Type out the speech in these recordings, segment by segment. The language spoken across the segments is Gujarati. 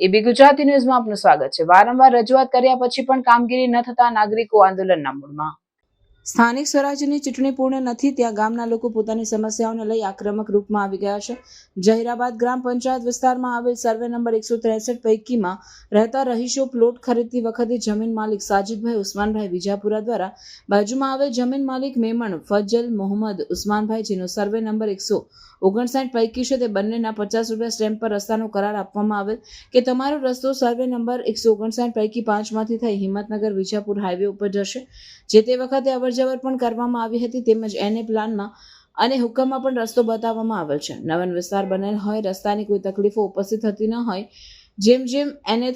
એબી ગુજરાતી ન્યૂઝમાં આપનું સ્વાગત છે. વારંવાર રજૂઆત કર્યા પછી પણ કામગીરી ન થતા નાગરિકો આંદોલનના મૂળમાં. સ્થાનિક સ્વરાજ્યની ચૂંટણી પૂર્ણ નથી ત્યાં ગામના લોકો પોતાની સમસ્યાઓને લઈ આક્રમક રૂપમાં આવી ગયા છે. જહીરાબાદ ગ્રામ પંચાયત વિસ્તારમાં આવેલ સર્વે નંબર એકસો ત્રેસઠ પૈકીમાં રહેતા રહીશો પ્લોટ ખરીદતી વખતે જમીન માલિક સાજિદભાઈ ઉસ્માનભાઈ વિજાપુરા દ્વારા બાજુમાં આવેલ જમીન માલિક મેમણ ફજલ મોહમ્મદ ઉસ્માનભાઈ, જેનો સર્વે નંબર એકસો ઓગણસાઠ પૈકી છે તે બંનેના પચાસ રૂપિયા સ્ટેમ્પ પર રસ્તાનો કરાર આપવામાં આવેલ કે તમારો રસ્તો સર્વે નંબર એકસો ઓગણસાઠ પૈકી પાંચમાંથી થઈ હિંમતનગર વિજાપુર હાઈવે ઉપર જશે. જે તે વખતે અવરજવર પણ કરવામાં આવી હતી તેમજ એને પ્લાનમાં અને હુકમમાં પણ રસ્તો બતાવવામાં આવેલ છે. નવન વિસ્તાર બનેલ હોય, રસ્તાની કોઈ તકલીફો ઉપસ્થિત થતી ન હોય, જેમ જેમ એને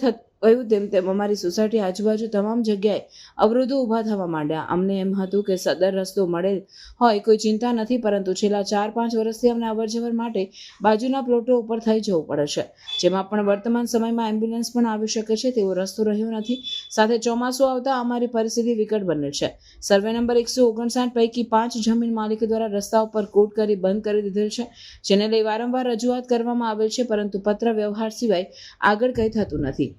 થયું તેમ તેમ અમારી સોસાયટી આજુબાજુ તમામ જગ્યાએ અવરોધો ઊભા થવા માંડ્યા. અમને એમ હતું કે સદર રસ્તો મળેલ હોય કોઈ ચિંતા નથી, પરંતુ છેલ્લા ચાર પાંચ વર્ષથી અમને અવરજવર માટે બાજુના પ્લોટો ઉપર થઈ જવું પડે છે. જેમાં પણ વર્તમાન સમયમાં એમ્બ્યુલન્સ પણ આવી શકે છે, તેવો રસ્તો રહ્યો નથી. સાથે ચોમાસું આવતા અમારી પરિસ્થિતિ વિકટ બને છે. સર્વે નંબર એકસો ઓગણસાઠ પૈકી પાંચ જમીન માલિકો દ્વારા રસ્તા ઉપર કોટ કરી બંધ કરી દીધેલ છે, જેને લઈ વારંવાર રજૂઆત કરવામાં આવેલ છે, પરંતુ પત્ર વ્યવહાર સિવાય આગળ કંઈ થતું નથી.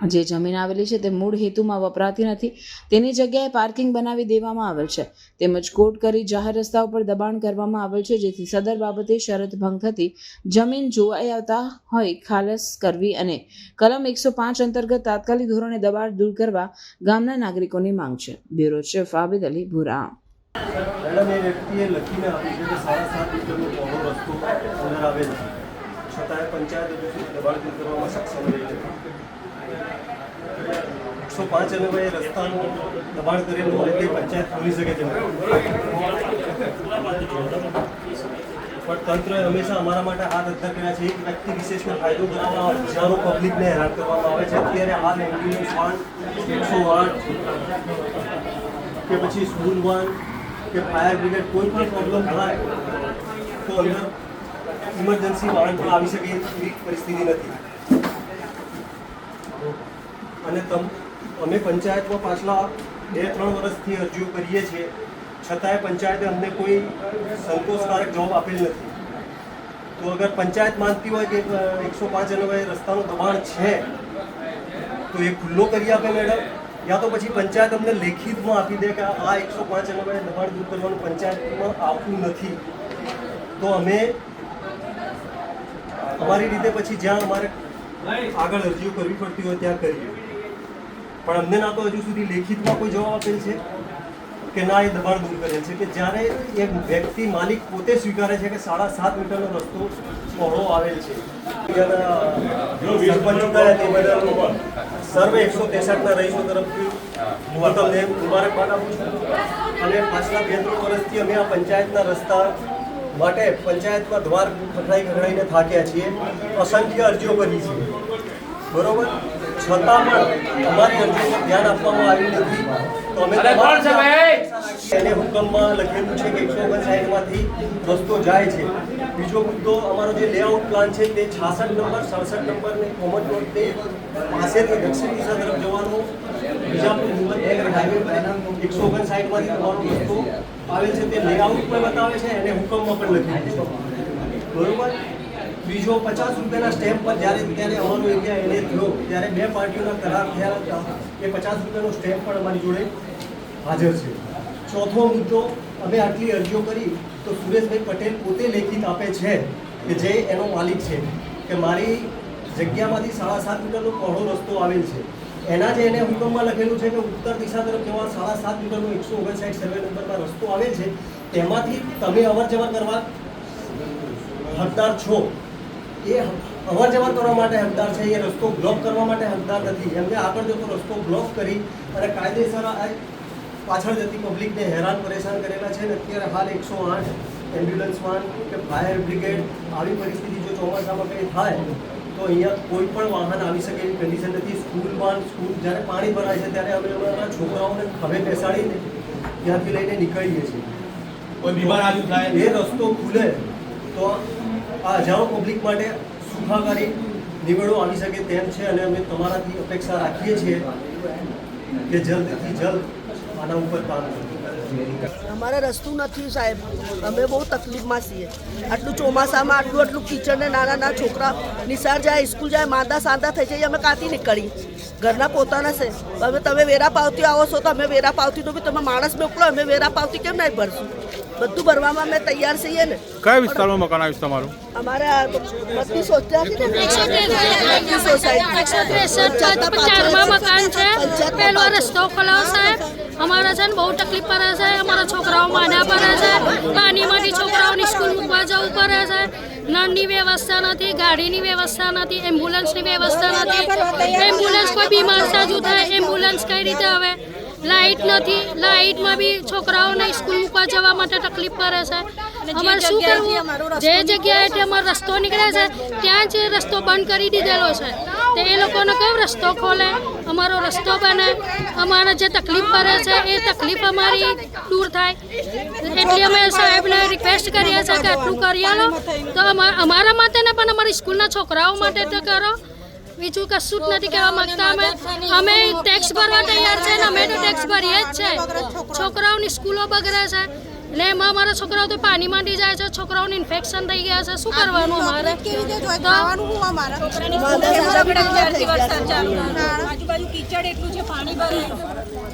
જે જમીન આવેલી છે તે મૂળ હેતુમાં વપરાતી નથી. તેની જગ્યાએ પાર્કિંગ બનાવી દેવામાં આવેલ છે. તેમજ કોટ કરી જાહેર રસ્તા ઉપર દબાણ કરવામાં આવેલ છે, જેથી સદર બાબતે શરત ભંગ થતી જમીન જોવાઈ આવતા હોય ખાલસ કરવી અને કલમ એકસો પાંચ અંતર્ગત તાત્કાલિક ધોરણે દબાણ દૂર કરવા ગામના નાગરિકોની માંગ છે. Bureau chief Abid Ali Bhura. છતાંય પંચાયત દબાણ દૂર કરવામાં સક્ષમ રહી છે એકસો પાંચ અને ભાઈ રસ્તાનું દબાણ કરેલું હોય તે પંચાયત ખોલી શકે છે. પણ તંત્રએ હંમેશા અમારા માટે હાથ અધ્ધા કર્યા છે. એક વ્યક્તિ વિશેષનો ફાયદો કરવામાં હજારો પબ્લિકને હેરાન કરવામાં આવે છે. અત્યારે હાલ એમ્બ્યુલન્સ વાન એકસો આઠ કે પછી સ્કૂલ વાન કે ફાયર બ્રિગેડ કોઈ પણ પ્રોબ્લેમ થાય તો અંદર ઇમરજન્સી પણ આવી શકે એવી પરિસ્થિતિ નથી. અને તમ, અમે પંચાયતમાં પાછલા બે, ત્રણ વર્ષથી અરજીઓ કરીએ છીએ. છતાંય પંચાયતે અમને કોઈ સંતોષકારક જવાબ આપેલ નથી. તો અગર પંચાયત માનતી હોય કે એકસો પાંચ અને રસ્તાનું દબાણ છે, તો એ ખુલ્લો કરી આપે મેડમ. યા તો પછી પંચાયત અમને લેખિતમાં આપી દે કે આ એકસો પાંચ અને દબાણ દૂર કરવાનું પંચાયતમાં આવતું નથી. તો અમે અમારી રીતે પછી જ્યાં અમારે આગળ અરજીઓ કરવી પડતી હોય ત્યાં કરીએ. પણ અમને ના તો હજુ સુધી લેખિતમાં કોઈ જવાબ આપેલ છે કે ના એ દબાણ દૂર કરેલ છે કે જ્યારે એ વ્યક્તિ માલિક પોતે સ્વીકારે છે કે સાડા સાત મીટરનો રસ્તો પહોળો આવેલ છે. ત્યાંના કર્યા તે બદલ સર્વે એકસો ત્રેસઠના રહીશો તરફથી હું તમને મુબારકબાદ આપું છું. અને પાછલા બે ત્રણ વર્ષથી અમે આ પંચાયતના રસ્તા માટે પંચાયતમાં દ્વાર ખખડાઈ ખખડાઈને થાક્યા છીએ. અસંખ્ય અરજીઓ કરી છે. બરોબર? છતાં પણ અમારી અરજી પર ધ્યાન આપવામાં આવ્યું નથી. તો અમે એને હુકમમાં લખેલું છે કે એકસો ઓગણસાઠમાંથી રસ્તો જાય છે. બીજો મુદ્દો અમારો જે લેઆઉટ પ્લાન છે તે છાસઠ નંબર સડસઠ નંબર ને કોમન રોડ તે પાસેથી દક્ષિણ દિશા તરફ જવાનો. બીજાપુર હિંમતનગર હાઈવે પર એકસો ઓગણસાઠમાંથી તમારો રસ્તો આવે છે તે લેઆઉટ પણ બતાવે છે અને હુકમમાં પણ લખેલું છે. બરોબર? બીજો પચાસ રૂપિયાના સ્ટેમ્પ પર જ્યારે ત્યારે અમારો ઇન્ડિયા એને થયો ત્યારે બે પાર્ટીઓના કરાર થયા હતા. એ પચાસ રૂપિયાનો સ્ટેમ્પ પણ અમારી જોડે હાજર છે. ચોથો મુદ્દો, અમે આટલી અરજીઓ કરી તો સુરેશભાઈ પટેલ પોતે લેખિત આપે છે કે જે એનો માલિક છે, કે મારી જગ્યામાંથી સાડા સાત મીટરનો પહોળો રસ્તો આવેલ છે. એના જે એને હુકમમાં લખેલું છે કે ઉત્તર દિશા તરફ જવા સાડા સાત મીટરનો એકસો ઓગણસાઠ સર્વે નંબરમાં રસ્તો આવેલ છે, તેમાંથી તમે અવર જવર કરવા હકદાર છો. એ અવર જવર કરવા માટે હકદાર છે એ રસ્તો બ્લોક કરવા માટે હકદાર નથી. એમને આગળ જતો રસ્તો બ્લોક કરી અને કાયદેસર પાછળ જતી પબ્લિકને હેરાન પરેશાન કરેલા છે ને અત્યારે હાલ એકસો આઠ એમ્બ્યુલન્સ વાન કે ફાયર બ્રિગેડ આવી પરિસ્થિતિ જો ચોમાસામાં કંઈ થાય તો અહીંયા કોઈ પણ વાહન આવી શકે એવી કન્ડિશન નથી. સ્કૂલમાં સ્કૂલ જ્યારે પાણી ભરાય છે ત્યારે અમે અમારા છોકરાઓને ખભે બેસાડીને ત્યાંથી લઈને નીકળીએ છીએ. કોઈ બીમાર આજુ થાય એ રસ્તો ખુલે તો આ હજારો પબ્લિક માટે સુખાકારી નિવેડો આવી શકે તેમ છે અને અમે તમારાથી અપેક્ષા રાખીએ છીએ કે જલ્દથી જલ્દ આના ઉપર કામ અમારે રસ્તું નથી સાહેબ. અમે બહુ તકલીફમાં છીએ. આટલું ચોમાસામાં, આટલું આટલું કિચડને નાના નાના છોકરા નિસાર જાય, સ્કૂલ જાય, માંદા સાંદા થઈ જાય અમે કાંથી નીકળી ઘરના પોતાના છે. હવે તમે વેરા પાવતી આવો છો તો અમે વેરા પાવતી તો બી તમે માણસ મોકલો, અમે વેરા પાવતી કેમ નહીં ભરશું? બધું ભરવામાં અમે તૈયાર છીએ ને. કયા વિસ્તારમાં મકાન આવ્યું છે તમારું? અમારે ચારમાં મકાન છે. પેલો રસ્તો ખોલાવ સાહેબ. અમારા છે ને બહુ તકલીફ પડે છે. અમારા છોકરાઓ માંડા પડે છે. નાની માટે છોકરાઓની સ્કૂલ મૂકવા જવું પડે છે. નળની વ્યવસ્થા નથી ગાડીની વ્યવસ્થા નથી એમ્બ્યુલન્સની વ્યવસ્થા નથી. કોઈ બીમાર સાજુ થાય એમ્બ્યુલન્સ કઈ રીતે હવે લાઇટ નથી. લાઇટમાં બી છોકરાઓને સ્કૂલ મૂકવા જવા માટે તકલીફ પડે છે. અમારે શું કરવું? જે જગ્યાએથી અમારો રસ્તો નીકળે છે ત્યાં જ રસ્તો બંધ કરી દીધેલો છે. તો એ લોકોને કયો રસ્તો ખોલે? અમારો રસ્તો બને. અમારે જે તકલીફ પડે છે એ તકલીફ અમારી દૂર થાય. એટલે અમે સાહેબને રિક્વેસ્ટ કરીએ છીએ કે આટલું કરી આલો. તો અમા- અમારા માટે ને પણ અમારી સ્કૂલના છોકરાઓ માટે તો કરો. બીજું કશું જ નથી કહેવા માંગતા. અમે અમે ટેક્સ ભરવા તૈયાર છે ને અમે તો ટેક્સ ભરીએ જ છે. છોકરાઓની સ્કૂલો બગડે છે. ને એમાં અમારા છોકરાઓ તો પાણી માંડી જાય છે. છોકરાઓને ઇન્ફેક્શન થઈ ગયા છે. શું કરવાનું અમારે? આજુબાજુ કીચડ એટલું છે પાણી ભરે